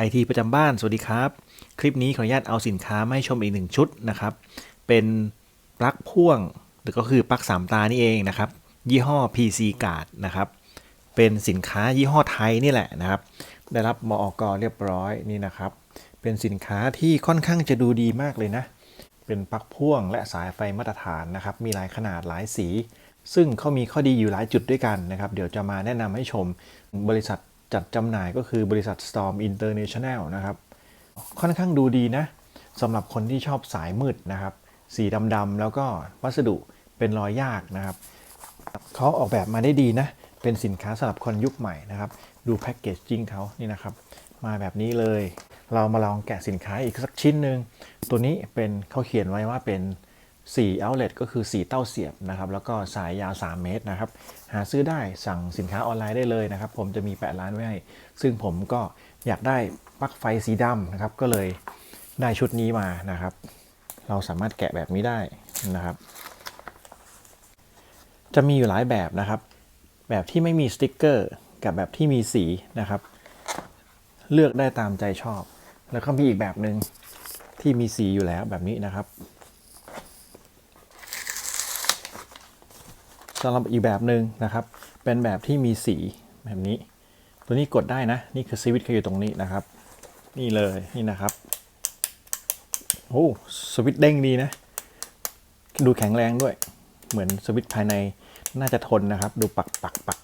ไอทีประจำบ้าน สวัสดีครับ คลิปนี้ขออนุญาตเอาสินค้ามาให้ชมอีกหนึ่งชุดนะครับ เป็นปลั๊กพ่วง หรือก็คือปลั๊กสามตานี่เองนะครับ ยี่ห้อ PC Guard นะครับ เป็นสินค้ายี่ห้อไทยนี่แหละนะครับ ได้รับมอกเรียบร้อยนี่นะครับ เป็นสินค้าที่ค่อนข้างจะดูดีมากเลยนะ เป็นปลั๊กพ่วงและสายไฟมาตรฐานนะครับ มีหลายขนาดหลายสี ซึ่งเขามีข้อดีอยู่หลายจุดด้วยกันนะครับ เดี๋ยวจะมาแนะนำให้ชมบริษัท จัดจำหน่ายก็คือบริษัท Storm International นะครับ ค่อนข้างดูดีนะสำหรับคนที่ชอบสายมืดนะครับ สีดำๆแล้วก็วัสดุเป็นรอยยากนะครับ เขาออกแบบมาได้ดีนะ เป็นสินค้าสำหรับคนยุคใหม่นะครับ ดูแพ็กเกจจิ้งเขานี่นะครับ มาแบบนี้เลย เรามาลองแกะสินค้าอีกสักชิ้นหนึ่ง ตัวนี้เป็นเขาเขียนไว้ว่าเป็น 4 outlet ก็คือ 4 เต้าเสียบนะครับ แล้วก็สายยาว 3 เมตรนะครับ หาซื้อได้สั่งสินค้าออนไลน์ได้เลยนะครับ ผมจะมีแปะร้านไว้ให้ ซึ่งผมก็อยากได้ปลั๊กไฟสีดำนะครับ ก็เลยได้ชุดนี้มานะครับ เราสามารถแกะแบบนี้ได้นะครับ จะมีอยู่หลายแบบนะครับ แบบที่ไม่มีสติกเกอร์ กับแบบที่มีสีนะครับ เลือกได้ตามใจชอบ แล้วก็มีอีกแบบหนึ่งที่มีสีอยู่แล้วแบบนี้นะครับ สำหรับอีกแบบหนึ่งนะครับ เป็นแบบที่มีสีแบบนี้ ตัวนี้กดได้นะ นี่คือสวิตช์เขาอยู่ตรงนี้นะครับ นี่เลยนี่นะครับโอ้สวิตช์เด้งดีนะ ดูแข็งแรงด้วย เหมือนสวิตช์ภายในน่าจะทนนะครับ ดูปักปักปัก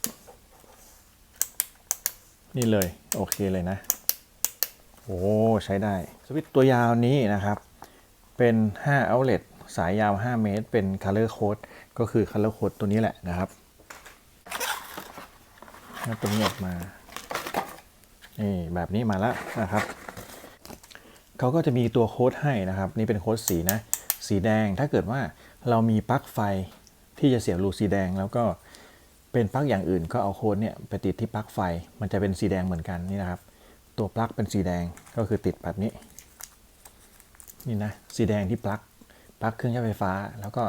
นี่เลย โอเคเลยนะ โอ้ ใช้ได้ สวิตช์ตัว ยาวนี้นะครับ เป็น 5 outlet สายยาว 5 เมตร เป็น color code ก็คือ color code ตัวนี้แหละนะครับตรงนี้ออกมา นี่แบบนี้มาแล้วนะครับ เขาก็จะมีตัวโค้ดให้นะครับ นี่เป็นโค้ดสีนะ สีแดง ถ้าเกิดว่าเรามีปลั๊กไฟที่จะเสียบรูสีแดง แล้วก็เป็นปลั๊กอย่างอื่น ก็เอาโค้ดเนี่ยไปติดที่ปลั๊กไฟ มันจะเป็นสีแดงเหมือนกันนี่นะครับ ตัวปลั๊กเป็นสีแดง ก็คือติดแบบนี้ นี่นะ สีแดงที่ปลั๊ก ปลั๊กเครื่องใช้ไฟฟ้า แล้วก็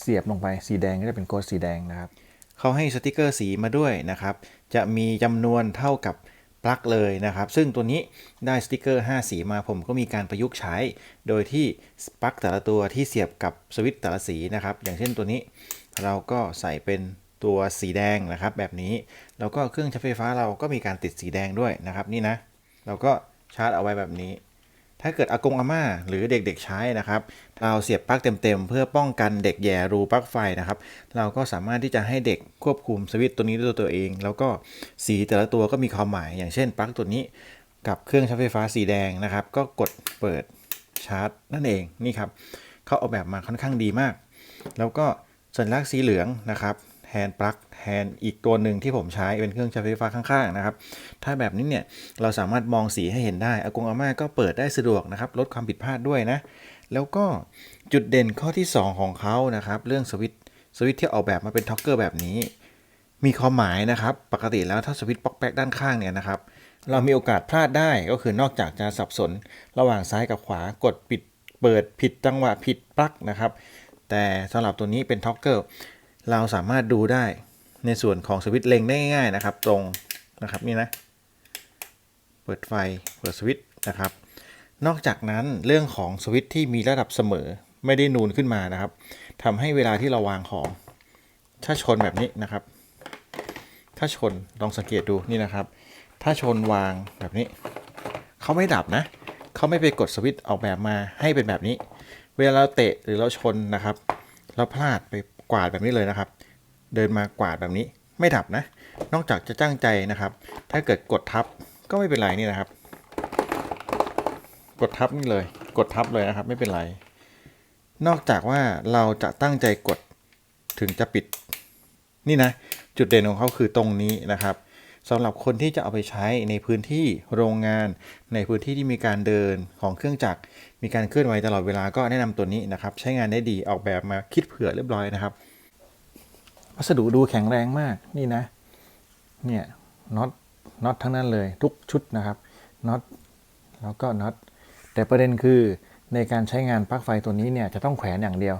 เสียบลงไปสีแดงก็จะเป็นโค้ดสีแดงนะครับเขาให้สติกเกอร์สีมาด้วยนะครับ จะมีจำนวนเท่ากับปลั๊กเลยนะครับ ซึ่งตัวนี้ได้สติกเกอร์ 5 สีมาผมก็มีการประยุกต์ใช้ โดยที่ปลั๊กแต่ละตัวที่เสียบกับสวิตช์แต่ละสีนะครับ อย่างเช่นตัวนี้เราก็ใส่เป็นตัวสีแดงนะครับ แบบนี้ แล้วก็เครื่องใช้ไฟฟ้าเราก็มีการติดสีแดงด้วยนะครับ นี่นะ เราก็ชาร์จเอาไว้แบบนี้ ถ้าเกิดอากงอาม่าหรือเด็กๆใช้นะครับ เราเสียบปลั๊กเต็มๆ เพื่อป้องกันเด็กแย่รูปลั๊กไฟนะครับ เราก็สามารถที่จะให้เด็กควบคุมสวิตช์ตัวนี้ด้วยตัวเอง แล้วก็สีแต่ละตัวก็มีความหมาย อย่างเช่นปลั๊กตัวนี้กับเครื่องใช้ไฟฟ้าสีแดงนะครับ ก็กดเปิดชาร์จนั่นเองนี่ครับเขาออกแบบมาค่อนข้างดีมาก แล้วก็สัญลักษณ์สีเหลืองนะครับ นปลั๊กแทนอีกตัวหนึ่งที่ผมใช้เป็นเครื่องใช้ไฟฟ้าข้างๆนะครับ ถ้าแบบนี้เนี่ยเราสามารถมองสีให้เห็นได้อากงอาม่าก็เปิดได้สะดวกนะครับลดความผิดพลาดด้วยนะ แล้วก็จุดเด่นข้อที่ 2 ของเขานะครับ เรื่องสวิตสวิตที่ออกแบบมาเป็นท็อกเกอร์แบบนี้ มีความหมายนะครับ ปกติแล้วถ้าสวิตป๊อกแป๊กด้านข้างเนี่ยนะครับ เรามีโอกาสพลาดได้ก็คือนอกจากจะสับสนระหว่างซ้ายกับขวากดปิดเปิดผิดจังหวะผิดปลั๊กนะครับแต่สำหรับตัวนี้เป็นท็อกเกอร์ เราสามารถดูได้ในส่วนของสวิตช์เล็งได้ง่ายๆนะครับ ตรงนะครับนี่นะ เปิดไฟเปิดสวิตช์นะครับ นอกจากนั้นเรื่องของสวิตช์ที่มีระดับเสมอไม่ได้นูนขึ้นมานะครับทำให้เวลาที่เราวางของ ถ้าชนแบบนี้นะครับ ถ้าชนลองสังเกตดูนี่นะครับ ถ้าชนวางแบบนี้เขาไม่ดับนะเขาไม่ไปกดสวิตช์ออกแบบมาให้เป็นแบบนี้ เวลาเราเตะหรือเราชนนะครับ เราพลาดไป กวาดแบบนี้เลยนะครับ เดินมากวาดแบบนี้ไม่ดับนะ นอกจากจะจ้างใจนะครับ ถ้าเกิดกดทับก็ไม่เป็นไรนี่นะครับ กดทับนี่เลย กดทับเลยนะครับ ไม่เป็นไร นอกจากว่าเราจะตั้งใจกดถึงจะปิด นี่นะ จุดเด่นของเขาคือตรงนี้นะครับสำหรับคนที่จะเอาไปใช้ในพื้นที่โรงงาน ในพื้นที่ที่มีการเดินของเครื่องจักร มีการเคลื่อนไหวตลอดเวลาก็แนะนำตัวนี้นะครับ ใช้งานได้ดีออกแบบมาคิดเผื่อเรียบร้อยนะครับ วัสดุดูแข็งแรงมากนี่นะ เนี่ยน็อตน็อตทั้งนั้นเลยทุกชุดนะครับน็อตแล้วก็น็อตแต่ประเด็นคือในการใช้งานปลั๊กไฟตัวนี้เนี่ยจะต้องแขวนอย่างเดียว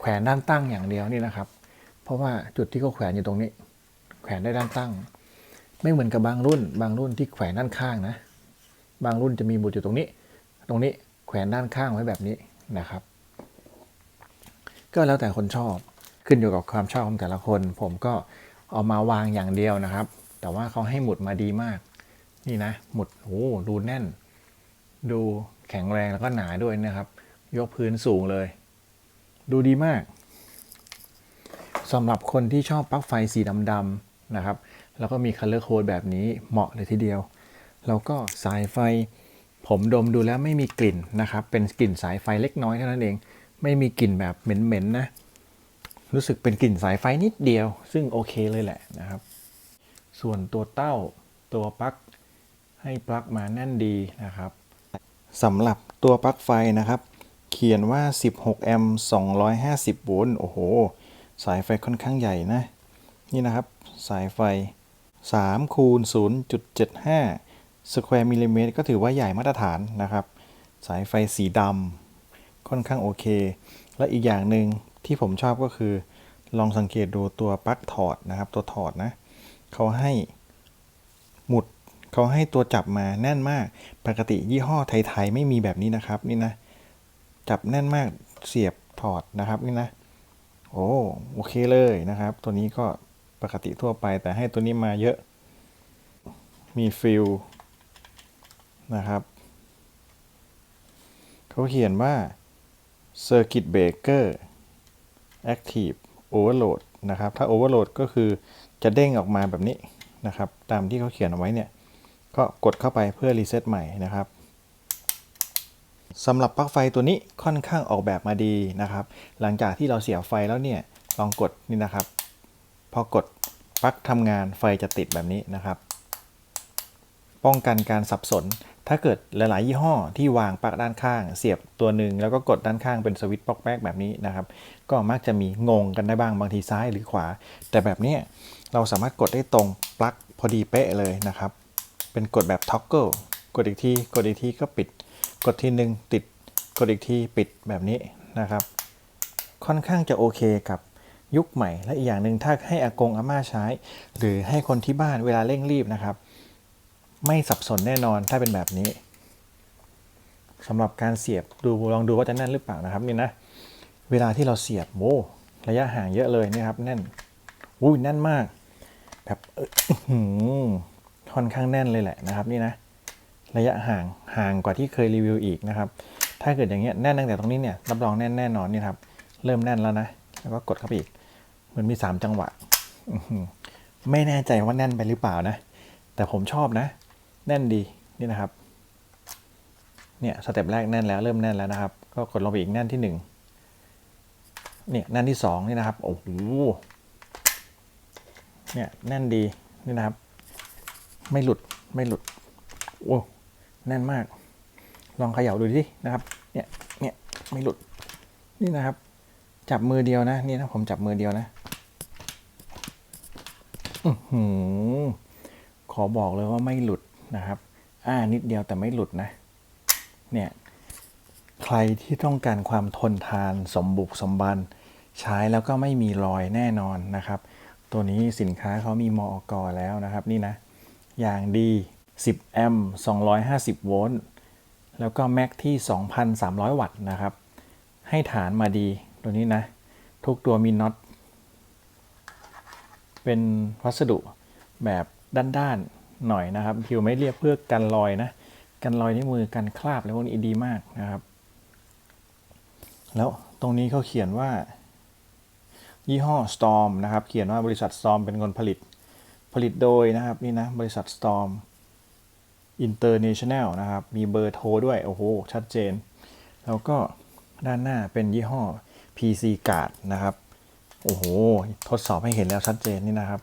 แขวนด้านตั้งอย่างเดียวนี่นะครับ เพราะว่าจุดที่เขาแขวนอยู่ตรงนี้ แขวนได้ด้านตั้ง ไม่เหมือนกับบางรุ่น บางรุ่นที่แขวนด้านข้างนะ บางรุ่นจะมีหมุดอยู่ตรงนี้ ตรงนี้แขวนด้านข้างไว้แบบนี้นะครับ ก็แล้วแต่คนชอบ ขึ้นอยู่กับความชอบของแต่ละคน ผมก็เอามาวางอย่างเดียวนะครับ แต่ว่าเขาให้หมุดมาดีมาก นี่นะ หมุดโอ้ดูแน่น ดูแข็งแรงแล้วก็หนาด้วยนะครับ ยกพื้นสูงเลย ดูดีมากสำหรับคนที่ชอบปลั๊กไฟสีดำๆนะครับ แล้วก็มี color code แบบนี้เหมาะเลยทีเดียว แล้วก็สายไฟ ผมดมดูแล้วไม่มีกลิ่นนะครับ เป็นกลิ่นสายไฟเล็กน้อยเท่านั้นเอง ไม่มีกลิ่นแบบเหม็นๆนะ รู้สึกเป็นกลิ่นสายไฟนิดเดียว ซึ่งโอเคเลยแหละนะครับ ส่วนตัวเต้าตัวปลั๊กให้ปลั๊กมาแน่นดีนะครับสำหรับตัวปลั๊กไฟนะครับ เขียนว่า 16 แอมป์ 250 โวลต์ โอ้โห สายไฟค่อนข้างใหญ่นะ นี่นะครับ สายไฟ3คูณ0.75 สแควร์มิลลิเมตรก็ถือว่าใหญ่มาตรฐานนะครับ สายไฟสีดำค่อนข้างโอเค และอีกอย่างหนึ่ง ที่ผมชอบก็คือ ลองสังเกตดูตัวปลั๊กถอดนะครับ ตัวถอดนะเขาให้หมุดเขาให้ตัวจับมาแน่นมาก ปกติยี่ห้อไทยๆไม่มีแบบนี้นะครับ นี่นะ จับแน่นมากเสียบถอดนะครับนี่นะโอ้โอเคเลยนะครับ ตัวนี้ก็ปกติทั่วไปแต่ให้ตัวนี้มาเยอะ มีฟิลนะครับเขาเขียนว่า Circuit Breaker Active Overload นะครับ ถ้า Overload ก็คือจะเด้งออกมาแบบนี้นะครับ ตามที่เขาเขียนเอาไว้เนี่ย ก็กดเข้าไปเพื่อรีเซ็ตใหม่นะครับสำหรับปลั๊กไฟตัวนี้ค่อนข้างออกแบบมาดีนะครับ หลังจากที่เราเสียบไฟแล้วเนี่ย ลองกดนี่นะครับ พอกดปลั๊กทำงานไฟจะติดแบบนี้นะครับ ป้องกันการสับสน ถ้าเกิดหลาย ๆ ยี่ห้อที่วางปลั๊กด้านข้าง เสียบตัวหนึ่งแล้วก็กดด้านข้างเป็นสวิตช์ปลั๊กแป๊กแบบนี้นะครับ ก็มักจะมีงงกันได้บ้างบางทีซ้ายหรือขวา แต่แบบนี้เราสามารถกดได้ตรงปลั๊กพอดีเป๊ะเลยนะครับ เป็นกดแบบท็อกเกิลกดอีกทีกดอีกทีก็ปิด กดทีหนึ่งติดกดอีกทีปิดแบบนี้นะครับ ค่อนข้างจะโอเคกับยุคใหม่และอีกอย่างหนึ่งถ้าให้อากงอาม่าใช้ หรือให้คนที่บ้านเวลาเร่งรีบนะครับ ไม่สับสนแน่นอนถ้าเป็นแบบนี้สำหรับการเสียบดูลองดูว่าจะแน่นหรือเปล่านะครับนี่นะเวลาที่เราเสียบโอ้ระยะห่างเยอะเลยนี่ครับแน่นอุ้ยแน่นมาก แบบอื้อหือค่อนข้างแน่นเลยแหละนะครับนี่นะระยะห่างห่างกว่าที่เคยรีวิวอีกนะครับถ้าเกิดอย่างเงี้ยแน่นตั้งแต่ตรงนี้เนี่ยรับรองแน่นแน่นอนนี่ครับเริ่มแน่นแล้วนะแล้วก็กดเข้าไปอีกเหมือนมี 3 จังหวะไม่แน่ใจว่าแน่นไปหรือเปล่านะ แต่ผมชอบนะ แน่นดีนี่นะครับเนี่ยสเต็ปแรกแน่นแล้วเริ่มแน่นแล้วนะครับ ก็กดลงไปอีกแน่นที่หนึ่งเนี่ยแน่นที่สองนี่นะครับโอ้โหเนี่ยแน่นดีนี่นะครับ ไม่หลุดไม่หลุดโอ้แน่นมาก ลองเขย่าดูดินะครับเนี่ยเนี่ยไม่หลุดนี่นะครับ จับมือเดียวนะนี่นะผมจับมือเดียวนะอือหือขอบอกเลยว่าไม่หลุด นะครับอ่านิดเดียวแต่ไม่หลุดนะ เนี่ยใครที่ต้องการความทนทานสมบุกสมบัน ใช้แล้วก็ไม่มีรอยแน่นอนนะครับ ตัวนี้สินค้าเขามีมอกอแล้วนะครับนี่นะ อย่างดี 10 แอมป์ 250 โวลต์ แล้วก็แม็กที่ 2,300 วัตต์นะครับ ให้ฐานมาดีตัวนี้นะ ทุกตัวมีน็อต เป็นวัสดุแบบด้านๆ หน่อยนะครับผิวไม่เรียบเพื่อกันรอยนะกันรอยที่มือกันคราบแล้วพวกนี้ดีมากนะครับ แล้วตรงนี้เขาเขียนว่า ยี่ห้อ Storm นะครับ เขียนว่าบริษัท Storm เป็นคนผลิตผลิตโดยนะครับนี่นะบริษัท Storm International นะครับ มีเบอร์โทรด้วย โอ้โห ชัดเจน แล้วก็ด้านหน้าเป็นยี่ห้อ PC Card นะครับ โอ้โห ทดสอบให้เห็นแล้วชัดเจนนี่นะครับ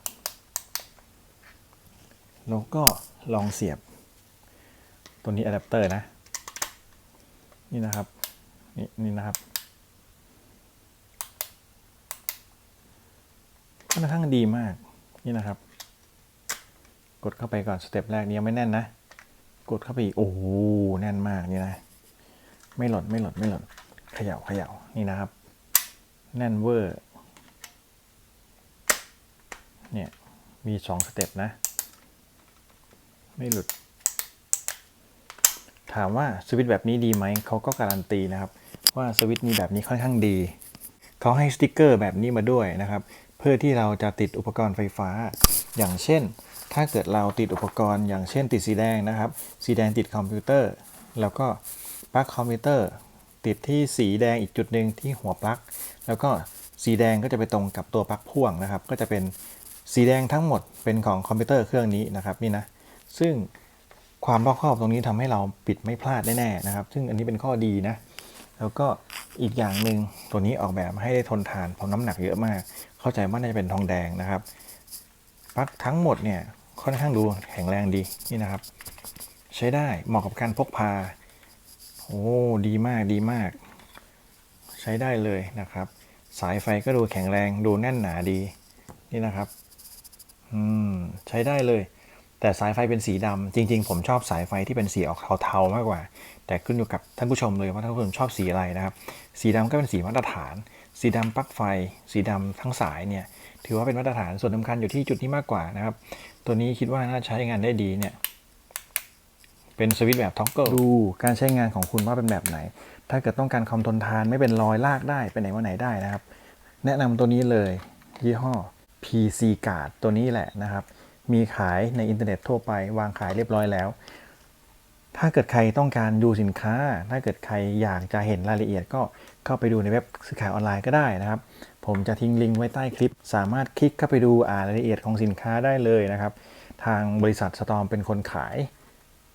แล้วก็ลองเสียบ ตัวนี้อะแดปเตอร์นะ นี่นะครับ นี่นี่นะครับค่อนข้างดีมาก นี่นะครับ กดเข้าไปก่อนสเต็ปแรกนี้ยังไม่แน่นนะ กดเข้าไปอีก โอ้โหแน่นมากนี่นะ ไม่หล่นไม่หล่นไม่หล่นเขย่าเขย่านี่นะครับ แน่นเวอร์ เนี่ย มีสองสเต็ปนะ ไม่หลุด ถามว่าสวิตช์แบบนี้ดีไหม เขาก็การันตีนะครับ ว่าสวิตช์มีแบบนี้ค่อนข้างดี เขาให้สติกเกอร์แบบนี้มาด้วยนะครับ เพื่อที่เราจะติดอุปกรณ์ไฟฟ้า อย่างเช่น ถ้าเกิดเราติดอุปกรณ์ อย่างเช่น ติดสีแดงนะครับ สีแดงติดคอมพิวเตอร์ แล้วก็ปลั๊กคอมพิวเตอร์ติดที่สีแดงอีกจุดหนึ่งที่หัวปลั๊ก แล้วก็สีแดงก็จะไปตรงกับตัวปลั๊กพ่วงนะครับ ก็จะเป็นสีแดงทั้งหมดเป็นของคอมพิวเตอร์เครื่องนี้นะครับนี่นะ ซึ่งความรอบคอบตรงนี้ทำให้เราปิดไม่พลาดแน่ๆนะครับ ซึ่งอันนี้เป็นข้อดีนะ แล้วก็อีกอย่างหนึ่งตัวนี้ออกแบบให้ได้ทนทานเพราะน้ำหนักเยอะมาก เข้าใจว่าน่าจะเป็นทองแดงนะครับปลั๊กทั้งหมดเนี่ยค่อนข้างดูแข็งแรงดีนี่นะครับ ใช้ได้เหมาะกับการพกพาโอ้ดีมากดีมาก ใช้ได้เลยนะครับ สายไฟก็ดูแข็งแรงดูแน่นหนาดีนี่นะครับ อืม ใช้ได้เลย แต่สายไฟเป็นสีดำจริง ๆ ผมชอบสายไฟที่เป็นสีออกเทาๆมากกว่า แต่ขึ้นอยู่กับท่านผู้ชมเลยว่าท่านผู้ชมชอบสีอะไรนะครับ สีดำก็เป็นสีมาตรฐาน สีดำปลั๊กไฟ สีดำทั้งสายเนี่ยถือว่าเป็นมาตรฐานส่วนสำคัญอยู่ที่จุดนี้มากกว่านะครับ ตัวนี้คิดว่าน่าใช้งานได้ดีเนี่ยเป็นสวิตช์แบบท็อกเกิลดูการใช้งานของคุณว่าเป็นแบบไหน ถ้าเกิดต้องการความทนทานไม่เป็นรอยลากได้ไปไหนมาไหนได้นะครับ แนะนำตัวนี้เลยยี่ห้อ PC Guard ตัวนี้แหละนะครับ มีขายในอินเทอร์เน็ตทั่วไป วางขายเรียบร้อยแล้ว ถ้าเกิดใครต้องการดูสินค้า ถ้าเกิดใครอยากจะเห็นรายละเอียดก็เข้าไปดูในเว็บซื้อขายออนไลน์ก็ได้นะครับ ผมจะทิ้งลิงก์ไว้ใต้คลิป สามารถคลิกเข้าไปดูอ่านรายละเอียดของสินค้าได้เลยนะครับ ทางบริษัทสตอมเป็นคนขาย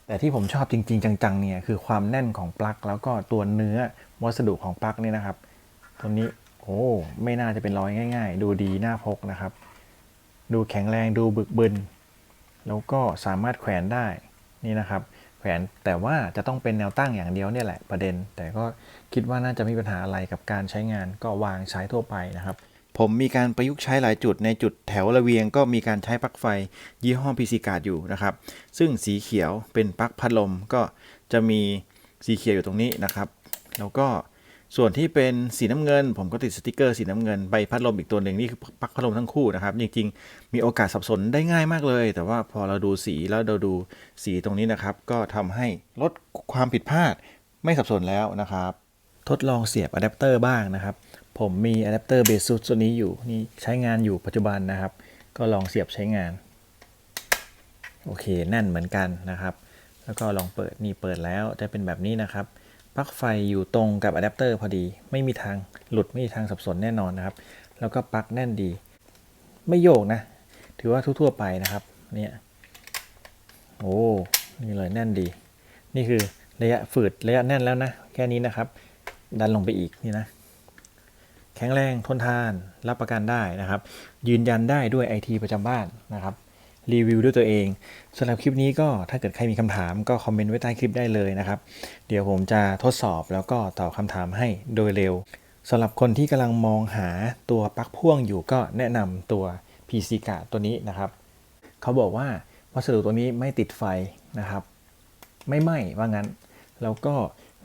แต่ที่ผมชอบจริง ๆ จังๆเนี่ยคือความแน่นของปลั๊กแล้วก็ตัวเนื้อวัสดุของปลั๊กนี่นะครับ ตัวนี้โอ้ไม่น่าจะเป็นรอยง่าย ๆ ดูดีน่าพกนะครับ ดูแข็งแรงดูบึกบึน แล้วก็สามารถแขวนได้นี่นะครับ แขวนแต่ว่าจะต้องเป็นแนวตั้งอย่างเดียวเนี่ยแหละประเด็น แต่ก็คิดว่าน่าจะไม่มีปัญหาอะไรกับการใช้งานก็วางใช้ทั่วไปนะครับ ผมมีการประยุกต์ใช้หลายจุดในจุดแถวระเวียง ก็มีการใช้ปลั๊กไฟ ยี่ห้อ PC Guard อยู่นะครับ ซึ่งสีเขียวเป็นปลั๊กพัดลมก็จะมีสีเขียวอยู่ตรงนี้นะครับ แล้วก็ ส่วนที่เป็นสีน้ำเงิน ผมก็ติดสติกเกอร์สีน้ำเงินใบพัดลมอีกตัวหนึ่งนี่คือปลั๊กพัดลมทั้งคู่นะครับ จริงๆ มีโอกาสสับสนได้ง่ายมากเลย แต่ว่าพอเราดูสีแล้วเราดูสีตรงนี้นะครับ ก็ทำให้ลดความผิดพลาดไม่สับสนแล้วนะครับ ทดลองเสียบอะแดปเตอร์บ้างนะครับ ผมมีอะแดปเตอร์เบสุดตัวนี้อยู่นี่ใช้งานอยู่ปัจจุบันนะครับ ก็ลองเสียบใช้งาน โอเคแน่นเหมือนกันนะครับ แล้วก็ลองเปิดนี่เปิดแล้วจะเป็นแบบนี้นะครับ ลั๊กไฟอยู่ตรงกับอะแดปเตอร์พอดี ไม่มีทางหลุดไม่มีทางสับสนแน่นอนนะครับ แล้วก็ปลั๊กแน่นดี ไม่โยกนะ ถือว่าทั่วๆไปนะครับ เนี่ยโอ้นี่เลยแน่นดี นี่คือระยะฝืดระยะแน่นแล้วนะ แค่นี้นะครับ ดันลงไปอีกนี่นะ แข็งแรงทนทานรับประกันได้นะครับ ยืนยันได้ด้วยไอทีประจำบ้านนะครับ รีวิวด้วยตัวเองสำหรับคลิปนี้ก็ถ้าเกิดใครมีคำถามก็คอมเมนต์ไว้ใต้คลิปได้เลยนะครับ เดี๋ยวผมจะทดสอบแล้วก็ตอบคำถามให้โดยเร็วสำหรับคนที่กำลังมองหาตัวปลั๊กพ่วงอยู่ก็แนะนำตัว PC g a ตัวนี้นะครับเขาบอกว่าวัสดุตัวนี้ไม่ติดไฟนะครับ ไม่ไหม้ว่างั้น แล้วก็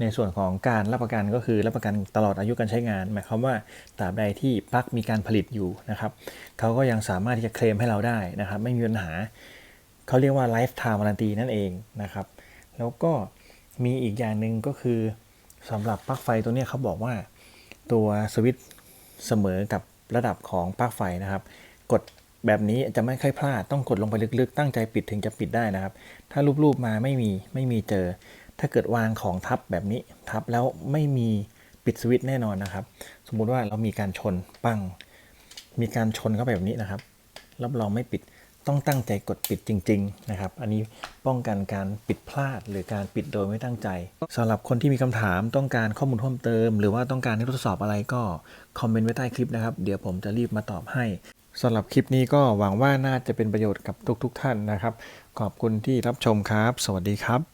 ในส่วนของการรับประกันก็คือรับประกันตลอดอายุการใช้งาน หมายความว่าตราบใดที่ปลั๊กมีการผลิตอยู่นะครับเขาก็ยังสามารถที่จะเคลมให้เราได้นะครับ ไม่มีปัญหาเขาเรียกว่า lifetime warranty นั่นเองนะครับ แล้วก็มีอีกอย่างหนึ่งก็คือสำหรับปลั๊กไฟตัวนี้เขาบอกว่าตัวสวิตช์เสมอกับระดับของปลั๊กไฟนะครับ กดแบบนี้จะไม่ค่อยพลาดต้องกดลงไปลึกๆ ตั้งใจปิดถึงจะปิดได้นะครับ ถ้ารูปๆมาไม่มีไม่มีเจอ ถ้าเกิดวางของทับแบบนี้ทับแล้วไม่มีปิดสวิตช์แน่นอนนะครับ สมมุติว่าเรามีการชนปัง มีการชนเข้าไปแบบนี้นะครับรับรองไม่ปิดต้องตั้งใจกดปิดจริง ๆ นะครับ อันนี้ป้องกันการปิดพลาด หรือการปิดโดยไม่ตั้งใจสำหรับคนที่มีคำถามต้องการข้อมูลเพิ่มเติม หรือว่าต้องการให้ทดสอบอะไรก็คอมเมนต์ไว้ใต้คลิปนะครับ เดี๋ยวผมจะรีบมาตอบให้สำหรับคลิปนี้ก็หวังว่าน่าจะเป็นประโยชน์กับทุกๆท่านนะครับ ขอบคุณที่รับชมครับ สวัสดีครับ